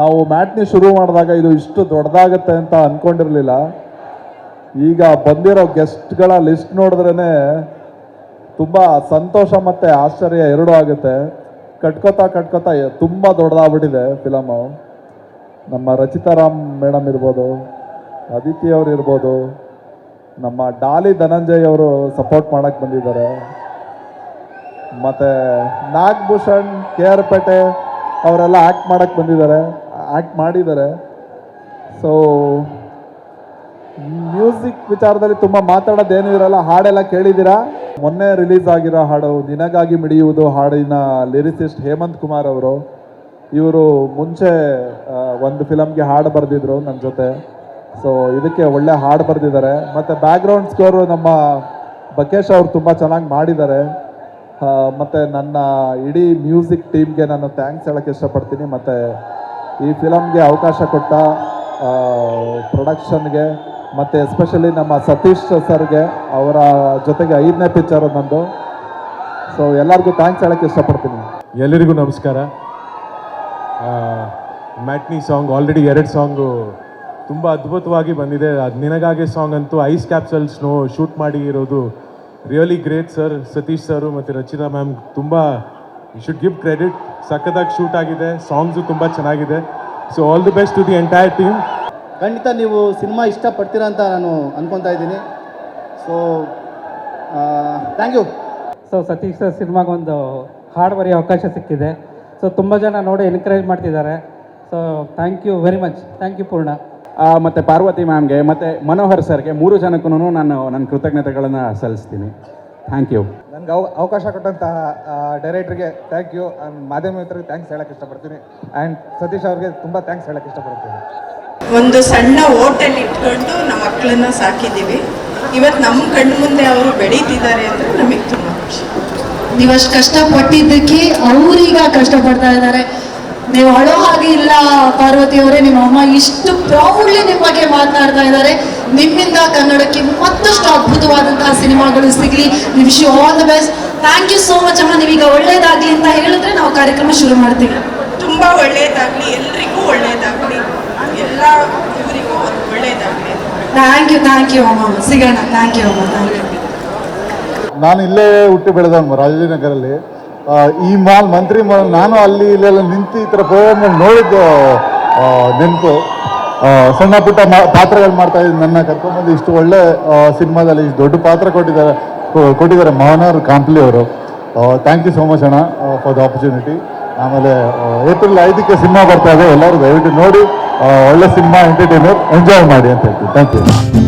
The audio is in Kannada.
ನಾವು ಮ್ಯಾಟ್ನಿ ಶುರು ಮಾಡಿದಾಗ ಇದು ಇಷ್ಟು ದೊಡ್ಡದಾಗತ್ತೆ ಅಂತ ಅಂದ್ಕೊಂಡಿರಲಿಲ್ಲ ಈಗ ಬಂದಿರೋ ಗೆಸ್ಟ್ಗಳ ಲಿಸ್ಟ್ ನೋಡಿದ್ರೇ ತುಂಬ ಸಂತೋಷ ಮತ್ತು ಆಶ್ಚರ್ಯ ಎರಡೂ ಆಗುತ್ತೆ. ಕಟ್ಕೋತಾ ಕಟ್ಕೋತಾ ತುಂಬ ದೊಡ್ಡದಾಗ್ಬಿಟ್ಟಿದೆ ಫಿಲಮು ನಮ್ಮ ರಚಿತಾರಾಮ್ ಮೇಡಮ್ ಇರ್ಬೋದು ಅದಿತಿ ಅವ್ರು ಇರ್ಬೋದು, ನಮ್ಮ ಡಾಲಿ ಧನಂಜಯ್ ಅವರು ಸಪೋರ್ಟ್ ಮಾಡಕ್ಕೆ ಬಂದಿದ್ದಾರೆ. ಮತ್ತು ನಾಗಭೂಷಣ್, ಕೆ ಆರ್ ಪೇಟೆ ಅವರೆಲ್ಲ ಆ್ಯಕ್ಟ್ ಮಾಡೋಕ್ಕೆ ಬಂದಿದ್ದಾರೆ ಆ್ಯಕ್ಟ್ ಮಾಡಿದ್ದಾರೆ. ಸೊ ಮ್ಯೂಸಿಕ್ ವಿಚಾರದಲ್ಲಿ ತುಂಬ ಮಾತಾಡೋದೇನು ಇರಲ್ಲ, ಹಾಡೆಲ್ಲ ಕೇಳಿದ್ದೀರಾ? ಮೊನ್ನೆ ರಿಲೀಸ್ ಆಗಿರೋ ಹಾಡು, ನಿನಗಾಗಿ ಮಿಡಿಯುವುದು ಹಾಡಿನ ಲಿರಿಸಿಸ್ಟ್ ಹೇಮಂತ್ ಕುಮಾರ್ ಅವರು. ಇವರು ಮುಂಚೆ ಒಂದು ಫಿಲಮ್ಗೆ ಹಾಡು ಬರೆದಿದ್ರು ನನ್ನ ಜೊತೆ. ಸೊ ಇದಕ್ಕೆ ಒಳ್ಳೆ ಹಾಡು ಬರೆದಿದ್ದಾರೆ. ಮತ್ತು ಬ್ಯಾಕ್ಗ್ರೌಂಡ್ ಸ್ಕೋರು ನಮ್ಮ ಬಕೇಶ್ ಅವರು ತುಂಬ ಚೆನ್ನಾಗಿ ಮಾಡಿದ್ದಾರೆ. ಮತ್ತೆ ನನ್ನ ಇಡೀ ಮ್ಯೂಸಿಕ್ ಟೀಮ್ಗೆ ನಾನು ಥ್ಯಾಂಕ್ಸ್ ಹೇಳಕ್ಕೆ ಇಷ್ಟಪಡ್ತೀನಿ. ಮತ್ತು ಈ ಫಿಲಮ್ಗೆ ಅವಕಾಶ ಕೊಟ್ಟ ಪ್ರೊಡಕ್ಷನ್ಗೆ ಮತ್ತು ಎಸ್ಪೆಷಲಿ ನಮ್ಮ ಸತೀಶ್ ಸರ್ಗೆ, ಅವರ ಜೊತೆಗೆ ಐದನೇ ಪಿಕ್ಚರ್ ನಂದು. ಸೊ ಎಲ್ಲರಿಗೂ ಥ್ಯಾಂಕ್ಸ್ ಹೇಳಕ್ಕೆ ಇಷ್ಟಪಡ್ತೀನಿ. ಎಲ್ಲರಿಗೂ ನಮಸ್ಕಾರ. ಮ್ಯಾಟ್ನಿ ಸಾಂಗ್ ಆಲ್ರೆಡಿ ಎರಡು ಸಾಂಗು ತುಂಬ ಅದ್ಭುತವಾಗಿ ಬಂದಿದೆ. ಅದು ನಿನಗಾಗೆ ಸಾಂಗ್ ಅಂತೂ ಐಸ್ ಕ್ಯಾಪ್ಸಲ್ ಸ್ನೋ ಶೂಟ್ ಮಾಡಿ ಇರೋದು really great sir Satish sir ಮತ್ತು ರಚಿತಾ ಮ್ಯಾಮ್ ತುಂಬ ಯು ಶುಡ್ ಗಿವ್ ಕ್ರೆಡಿಟ್ ಸಖತ್ತಾಗಿ ಶೂಟ್ ಆಗಿದೆ. ಸಾಂಗ್ಸು ತುಂಬ ಚೆನ್ನಾಗಿದೆ. So all the best to the entire team ಖಂಡಿತ ನೀವು ಸಿನಿಮಾ ಇಷ್ಟಪಡ್ತೀರಾ ಅಂತ ನಾನು ಅನ್ಕೊತಾ ಇದ್ದೀನಿ. So thank you so Satish sir ಸಿನಿಮಾಗೊಂದು ಹಾಡು ಬರೆಯೋ ಅವಕಾಶ ಸಿಕ್ಕಿದೆ. ಸೊ ತುಂಬ ಜನ ನೋಡಿ ಎನ್ಕರೇಜ್ ಮಾಡ್ತಿದ್ದಾರೆ. So thank you very much thank you Poorna. ಮತ್ತೆ ಪಾರ್ವತಿ ಮ್ಯಾಮ್ಗೆ ಮತ್ತೆ ಮನೋಹರ್ ಸರ್ಗೆ ಮೂರು ಜನಕ್ಕೂ ನಾನು ನನ್ನ ಕೃತಜ್ಞತೆಗಳನ್ನು ಸಲ್ಲಿಸ್ತೀನಿ. ಥ್ಯಾಂಕ್ ಯು ನನಗೆ ಅವ ಅವಕಾಶ ಕೊಟ್ಟಂತಹ ಡೈರೆಕ್ಟ್ರಿಗೆ ಥ್ಯಾಂಕ್ ಯು ಆ್ಯಂಡ್ ಮಾಧ್ಯಮ ಮಿತ್ರರಿಗೆ ಥ್ಯಾಂಕ್ಸ್ ಹೇಳಕ್ಕೆ ಇಷ್ಟಪಡ್ತೀನಿ. ಆ್ಯಂಡ್ ಸತೀಶ್ ಅವ್ರಿಗೆ ತುಂಬ ಥ್ಯಾಂಕ್ಸ್ ಹೇಳಕ್ಕೆ ಇಷ್ಟಪಡ್ತೀನಿ. ಒಂದು ಸಣ್ಣ ಹೋಟೆಲ್ ಇಟ್ಕೊಂಡು ನಮ್ಮ ಮಕ್ಕಳನ್ನ ಸಾಕಿದ್ದೀವಿ. ಇವತ್ತು ನಮ್ಮ ಕಣ್ಣು ಮುಂದೆ ಅವರು ಬೆಳೀತಿದ್ದಾರೆ ಅಂದರೆ ನಮಗೆ ತುಂಬ ಖುಷಿ. ನೀವಷ್ಟು ಕಷ್ಟಪಟ್ಟಿದ್ದಕ್ಕೆ ಅವ್ರೀಗ ಕಷ್ಟಪಡ್ತಾ ಇದ್ದಾರೆ. ನೀವು ಅಳೋ ಹಾಗೆ ಇಲ್ಲ ಪಾರ್ವತಿ ಅವರೇ ನಿಮ್ಮ ಅಮ್ಮ ಇಷ್ಟು ಪ್ರೌಡ್ಲಿ ನಿಮ್ಮ ಬಗ್ಗೆ ಮಾತನಾಡ್ತಾ ಇದ್ದಾರೆ. ನಿಮ್ಮಿಂದ ಕನ್ನಡಕ್ಕೆ ಮತ್ತಷ್ಟು ಅದ್ಭುತವಾದಂತಹ ಸಿನಿಮಾಗಳು ಸಿಗಲಿ. Wish you all the best thank you so much ಅಮ್ಮ. ನೀವೀಗ ಒಳ್ಳೇದಾಗ್ಲಿ ಅಂತ ಹೇಳಿದ್ರೆ ನಾವು ಕಾರ್ಯಕ್ರಮ ಶುರು ಮಾಡ್ತೀವಿ. ತುಂಬಾ ಒಳ್ಳೇದಾಗ್ಲಿ. ಎಲ್ರಿಗೂ ಒಳ್ಳೇದಾಗ್ಲಿ. ಎಲ್ಲ ಇವರಿಗೂ ಒಳ್ಳೆಯದಾಗಲಿ ಥ್ಯಾಂಕ್ ಯು ಥ್ಯಾಂಕ್ ಯು ಅಮ್ಮ. ಸಿಗೋಣ. ಥ್ಯಾಂಕ್ ಯು ಅಮ್ಮ. ಥ್ಯಾಂಕ್ ಯು ನಾನು ಇಲ್ಲೇ ಹುಟ್ಟಿ ಬೆಳೆದವನು ರಾಜಾಜಿನಗರಲ್ಲಿ ಈ ಮಾಲ್ ಮಂತ್ರಿ ಮಾಲ್ ನಾನು ಅಲ್ಲಿ ಇಲ್ಲೆಲ್ಲ ನಿಂತು ಈ ಥರ ಪ್ರೋಗ್ರಾಮ್ ನೋಡಿದ್ದು ನೆನಪು. ಸಣ್ಣ ಪುಟ್ಟ ಪಾತ್ರಗಳು ಮಾಡ್ತಾ ಇದ್ದೀನಿ ನನ್ನ ಕರ್ಕೊಂಡ್ಬಂದು ಇಷ್ಟು ಒಳ್ಳೆ ಸಿನಿಮಾದಲ್ಲಿ ಇಷ್ಟು ದೊಡ್ಡ ಪಾತ್ರ ಕೊಟ್ಟಿದ್ದಾರೆ ಕೊಟ್ಟಿದ್ದಾರೆ ಮಹನಾರ್ ಕಾಂಪ್ಲಿ ಅವರು. ಥ್ಯಾಂಕ್ ಯು ಸೋ ಮಚ್ ಅಣ್ಣ ಫಾರ್ ದ ಆಪರ್ಚುನಿಟಿ ಆಮೇಲೆ ಏಪ್ರಿಲ್ ಐದಕ್ಕೆ ಸಿನಿಮಾ ಬರ್ತಾ ಇದೆ, ಎಲ್ಲರೂ ದಯವಿಟ್ಟು ನೋಡಿ ಒಳ್ಳೆ ಸಿನಿಮಾ ಎಂಟರ್ಟೈನರ್ ಎಂಜಾಯ್ ಮಾಡಿ ಅಂತ ಹೇಳ್ತೀನಿ. Thank you